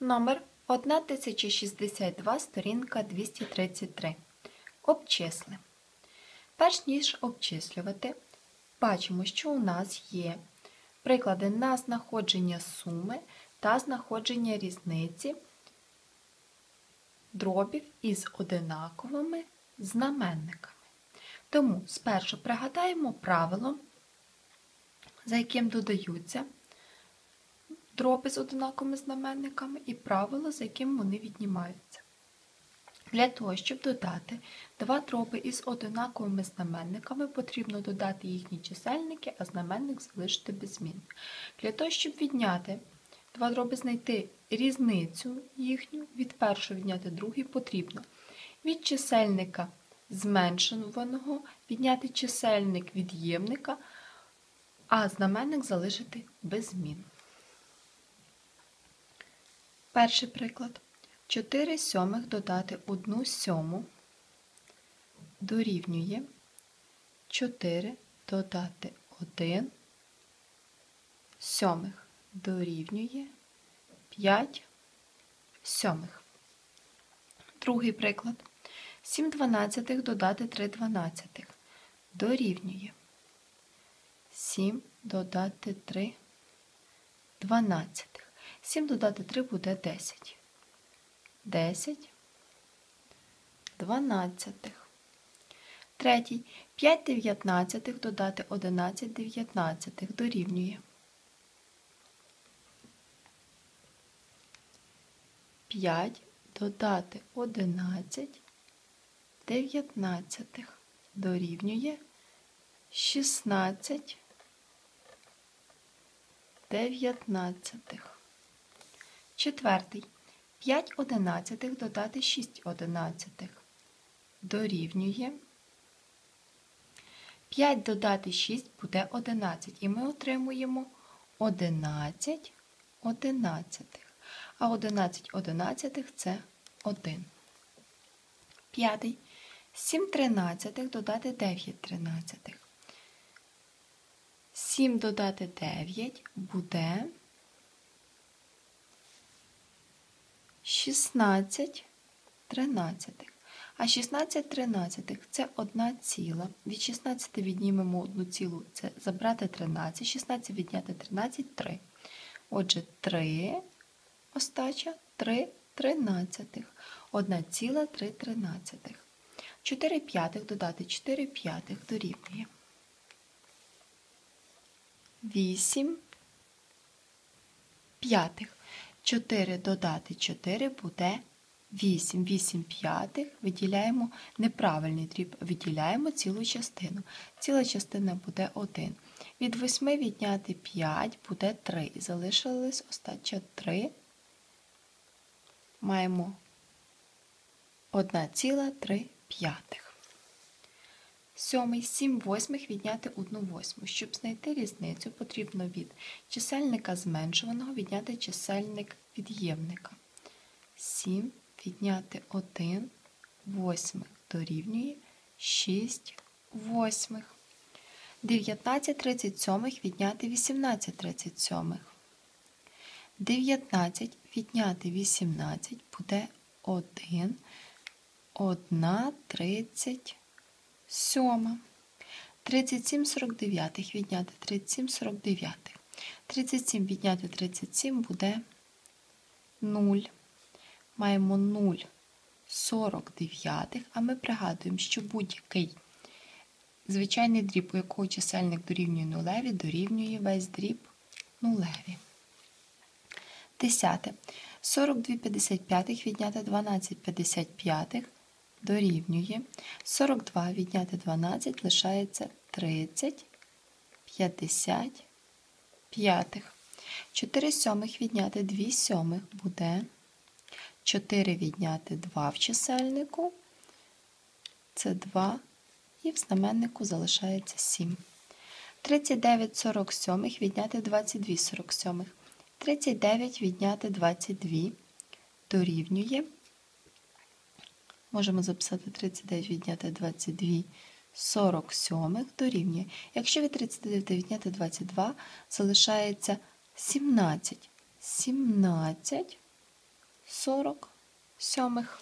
Номер 1062, сторінка 233. Обчисли. Перш ніж обчислювати, бачимо, що у нас є приклади на знаходження суми та знаходження різниці дробів із одинаковими знаменниками. Тому спершу пригадаємо правило, за яким додаються дроби з одинаковими знаменниками і правило, за яким вони віднімаються. Для того, щоб додати два дроби із одинаковими знаменниками, потрібно додати їхні чисельники, а знаменник залишити без змін. Для того, щоб відняти два дроби, знайти різницю їхню, від першого відняти другий, потрібно від чисельника зменшуваного відняти чисельник від'ємника, а знаменник залишити без змін. Перший приклад. 4 сьомих додати 1 сьому дорівнює 4 додати 1 сьомих дорівнює 5 сьомих. Другий приклад. 7 дванадцятих додати 3 дванадцятих дорівнює 7 додати 3 дванадцятих. 7 додати 3 буде 10. 10 дванадцятих. Третій. 5 дев'ятнадцятих додати 11 дев'ятнадцятих дорівнює. 5 додати 11 дев'ятнадцятих дорівнює 16 дев'ятнадцятих. Четвертий. 5 одинадцятих додати 6 одинадцятих дорівнює 5 додати 6 буде 11. І ми отримуємо 11 одинадцятих. А 11 одинадцятих це 1. П'ятий. 7 тринадцятих додати 9 тринадцятих. 7 додати 9 буде 16 тринадцятих. А 16 тринадцятих – це 1 ціла. Від 16 віднімемо 1 цілу, це забрати 13. 16 відняти 13 – 3. Отже, 3 остача 3 тринадцятих. 1 ціла 3 тринадцятих. 4 п'ятих додати 4 п'ятих дорівнює. 8 п'ятих. 4 додати 4 буде 8. 8 п'ятих виділяємо неправильний дріб, виділяємо цілу частину. Ціла частина буде 1. Від 8 відняти 5 буде 3. І залишилось остача 3. Маємо 1,3 п'ятих. Сьомий 7 восьмих відняти одну восьму. Щоб знайти різницю, потрібно від чисельника зменшуваного відняти чисельник від'ємника. Сім відняти один, восьмих дорівнює 6 восьмих. 19 37 відняти 18 37. 19 відняти 18 буде 1, 1 37. 7. 37,49 відняти 37,49. 37 відняти 37 буде 0. Маємо 0,49. А ми пригадуємо, що будь-який звичайний дріб, у якого чисельник дорівнює нулеві, дорівнює весь дріб нулеві. Десяте. 42,55 відняти 12,55 дорівнює 42 відняти 12 лишається 30 50 п'ятих. 4 сьомих відняти 2 сьомих буде 4 відняти 2 в чисельнику. Це 2, і в знаменнику залишається 7. 39 47 відняти 22 47. 39 відняти 22 дорівнює Можемо записати 39 відняти 22 47 дорівнює. Якщо від 39 відняти 22, залишається 17. 17 40 сьомих.